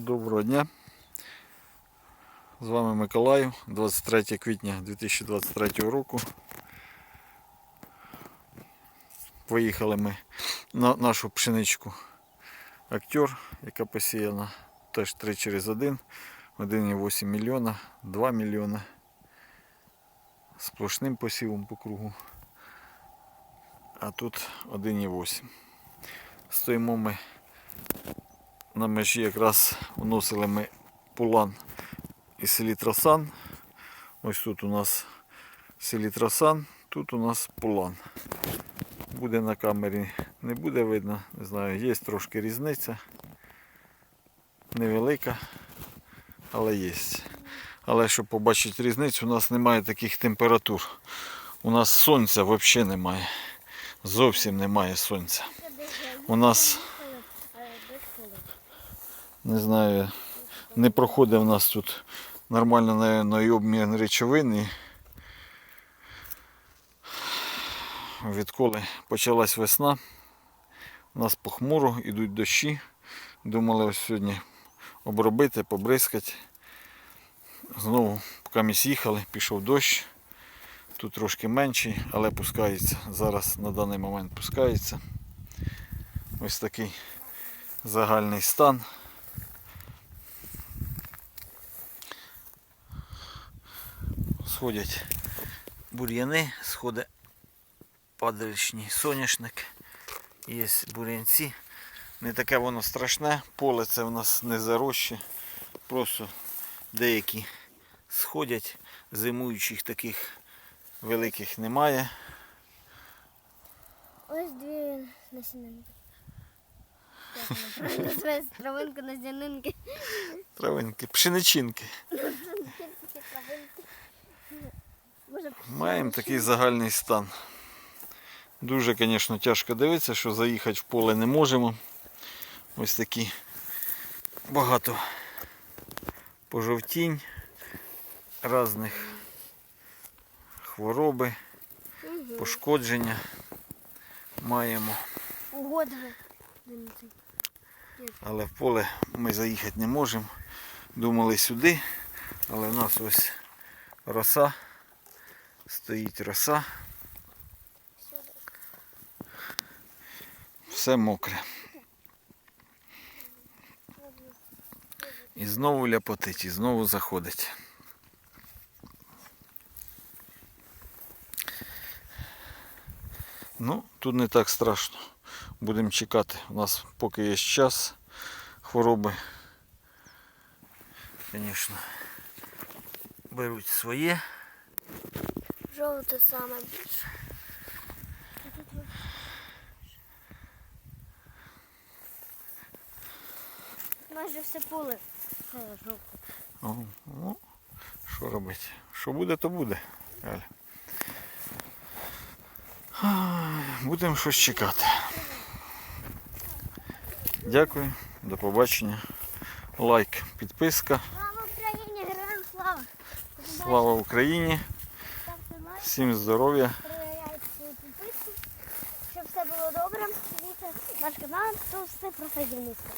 Доброго дня. З вами Миколаїв, 23 квітня 2023 року. Поїхали ми на нашу пшеничку актер, яка посіяна теж 3 через 1, 1,8 мільйона, 2 мільйона. Сплошним посівом по кругу. А тут 1,8. Стоїмо ми на межі якраз вносили ми пулан із селі Трасан. Ось тут у нас селі Трасан, тут у нас пулан. Буде на камері, не буде видно, не знаю, є трошки різниця. Невелика, але є. Але щоб побачити різницю, у нас немає таких температур. У нас сонця взагалі немає. Зовсім немає сонця. У нас не знаю, не проходить в нас тут нормально наверное, обмін речовини. Відколи почалась весна, у нас похмуро, йдуть дощі. Думали ось сьогодні обробити, побризкати. Знову, поки їхали, пішов дощ. Тут трошки менший, але пускається. Зараз на даний момент пускається. Ось такий загальний стан. Сходять бур'яни, сходить падалішній соняшник, є бур'янці. Не таке воно страшне, поле це в нас не заросше, просто деякі сходять, зимуючих таких великих немає. Ось дві насінинки. Травинка на. Травинки, пшеничинки. Маємо такий загальний стан. Дуже, звісно, тяжко дивитися, що заїхати в поле не можемо. Ось такі багато пожовтінь, різних хвороби, пошкодження маємо. Але в поле ми заїхати не можемо. Думали сюди, але в нас ось роса. Стоїть роса. Все мокре. І знову ляпотить, і знову заходить. Ну, тут не так страшно. Будемо чекати. У нас поки є час хвороби. Звісно, беруть своє. Жовте саме більше. Майже все поле. Жовте. Ну, що робити? Що буде, то буде. Будемо щось чекати. Дякую, до побачення. Лайк, підписка. Слава Україні, героям слава! Слава Україні! Всім здоров'я! щоб все було добре. Наш канал, то все про садівництво.